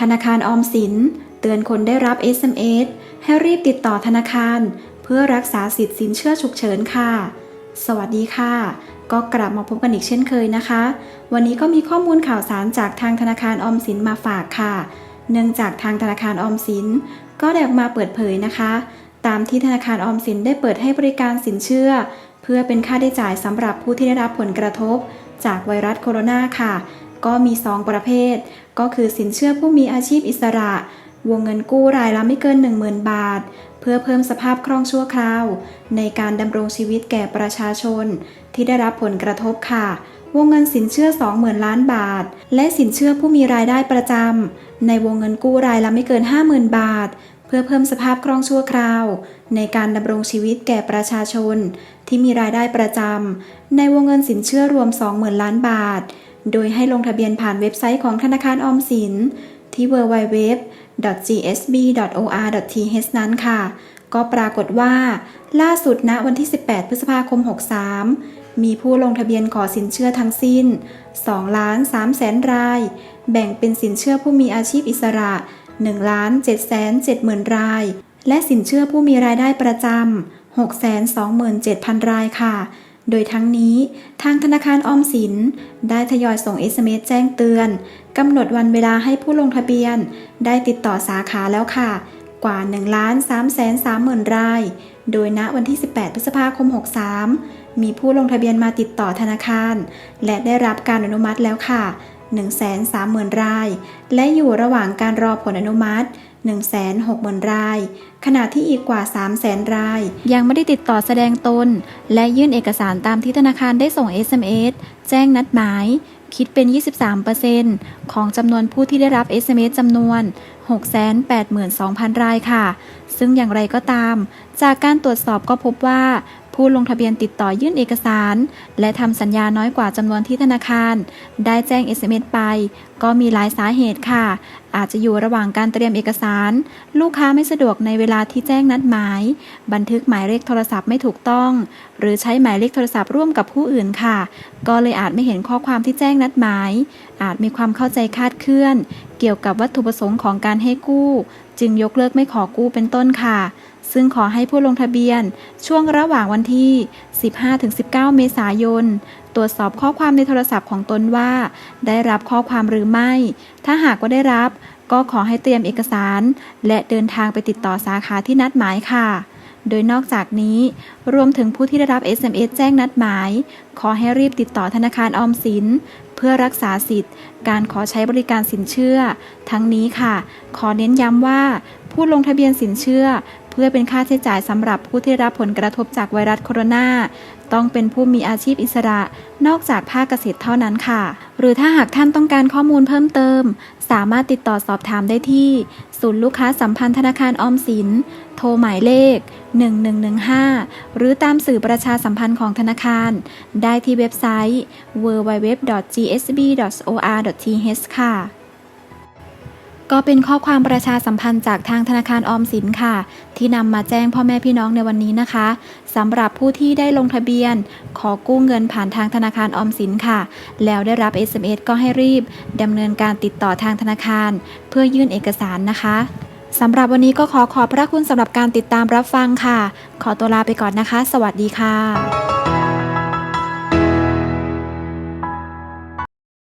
ธนาคารออมสิน เตือนคนได้รับ SMS ให้รีบติดต่อธนาคาร เพื่อรักษาสิทธิ์สินเชื่อฉุกเฉินค่ะ สวัสดีค่ะ ก็กลับมาพบกันอีกเช่นเคยนะคะ วันนี้ก็มีข้อมูลข่าวสารจากทางธนาคารออมสินมาฝากค่ะ เนื่องจากทางธนาคารออมสิน ก็ได้ออกมาเปิดเผยนะคะ ตามที่ธนาคารออมสินได้เปิดให้บริการสินเชื่อ เพื่อเป็นค่าได้จ่ายสำหรับผู้ที่ได้รับผลกระทบ จากไวรัสโคโรนาค่ะ ก็มี 2 ประเภท ก็คือสินเชื่อผู้มีอาชีพอิสระ วงเงินกู้รายละไม่เกิน 10,000 บาท เพื่อเพิ่มสภาพคล่องชั่วคราว ในการดำรงชีวิตแก่ประชาชน ที่ได้รับผลกระทบค่ะ วงเงินสินเชื่อ 20,000 ล้านบาท และสินเชื่อผู้มีรายได้ประจำในวงเงินกู้รายละไม่เกิน 50,000 บาทเพื่อเพิ่มสภาพคล่องชั่วคราว ในการดำรงชีวิตแก่ประชาชน ที่มีรายได้ประจำในวงเงินสินเชื่อรวม 20,000 ล้านบาท โดยให้ลงทะเบียนผ่านเว็บไซต์ของธนาคารออมสิน ที่ www.gsb.or.th นั้นค่ะ ก็ปรากฏว่า ล่าสุดณวันที่ 18 พฤษภาคม 63 มีผู้ลงทะเบียนขอสินเชื่อทั้งสิ้น2ล้าน3แสนราย แบ่งเป็นสินเชื่อผู้มีอาชีพอิสระ1ล้าน7แสน7หมื่นราย และสินเชื่อผู้มีรายได้ประจำ6แสน27,000 รายค่ะ โดยทั้งนี้ทางธนาคารออมสิน ได้ทยอยส่ง SMS แจ้งเตือนกำหนดวันเวลาให้ผู้ลงทะเบียน ได้ติดต่อสาขาแล้วค่ะ กว่า1ล้าน3แสน3หมื่นราย โดยณวันที่ 18 พฤษภาคม 63 มีผู้ลงทะเบียนมาติดต่อธนาคาร และได้รับการอนุมัติแล้วค่ะ 130,000 ราย และอยู่ระหว่างการรอผลอนุมัติ 160,000 ราย ขณะที่อีกกว่า 300,000 ราย ยังไม่ได้ติดต่อแสดงตน และยื่นเอกสารตามที่ธนาคารได้ส่ง SMS แจ้งนัดหมาย คิดเป็น 23%ของจำนวนผู้ที่ได้รับ SMS จำนวน 682,000 รายค่ะ ซึ่งอย่างไรก็ตาม จากการตรวจสอบก็พบว่า ผู้ลงทะเบียนติดต่อยื่นเอกสาร และทำสัญญาน้อยกว่าจำนวนที่ธนาคาร ได้แจ้ง SMS ไป ก็มีหลายสาเหตุค่ะ อาจจะอยู่ระหว่างการเตรียมเอกสาร ลูกค้าไม่สะดวกในเวลาที่แจ้งนัดหมาย บันทึกหมายเลขโทรศัพท์ไม่ถูกต้อง หรือใช้หมายเลขโทรศัพท์ร่วมกับผู้อื่นค่ะ ก็เลยอาจไม่เห็นข้อความที่แจ้งนัดหมาย อาจมีความเข้าใจคลาดเคลื่อน เกี่ยวกับวัตถุประสงค์ของการให้กู้ จึงยกเลิกไม่ขอกู้เป็นต้นค่ะ ซึ่งขอให้ผู้ลงทะเบียน ช่วงระหว่างวันที่ 15-19 เมษายน ตรวจสอบข้อความในโทรศัพท์ของตนว่า ได้รับข้อความหรือไม่ ถ้าหากว่าได้รับ ก็ขอให้เตรียมเอกสาร และเดินทางไปติดต่อสาขาที่นัดหมายค่ะโดยนอกจากนี้ รวมถึงผู้ที่ได้รับ SMS แจ้งนัดหมาย ขอให้รีบติดต่อธนาคารออมสิน พื่อรักษาสิทธิ์ การขอใช้บริการสินเชื่อ ทั้งนี้ค่ะ ขอเน้นย้ำว่า ผู้ลงทะเบียนสินเชื่อ เพื่อเป็นค่าใช้จ่ายสำหรับผู้ที่รับผลกระทบจากไวรัสโคโรนาต้องเป็นผู้มีอาชีพอิสระ นอกจากภาคเกษตรเท่านั้นค่ะ หรือถ้าหากท่านต้องการข้อมูลเพิ่มเติม สามารถติดต่อสอบถามได้ที่ ศูนย์ลูกค้าสัมพันธ์ธนาคารออมสิน โทรหมายเลข 1115 หรือตามสื่อประชาสัมพันธ์ของธนาคาร ได้ที่เว็บไซต์ www.gsb.or.th ค่ะ ก็เป็นข้อความประชาสัมพันธ์จากทางธนาคารออมสินค่ะ ที่นำมาแจ้งพ่อแม่พี่น้องในวันนี้นะคะสำหรับผู้ที่ได้ลงทะเบียน ขอกู้เงินผ่านทางธนาคารออมสินค่ะ แล้วได้รับ SMS ก็ให้รีบดำเนินการติดต่อทางธนาคาร เพื่อยื่นเอกสารนะคะสำหรับวันนี้ก็ขอขอบพระคุณสำหรับการติดตามรับฟังค่ะ ขอตัวลาไปก่อนนะคะ สวัสดีค่ะ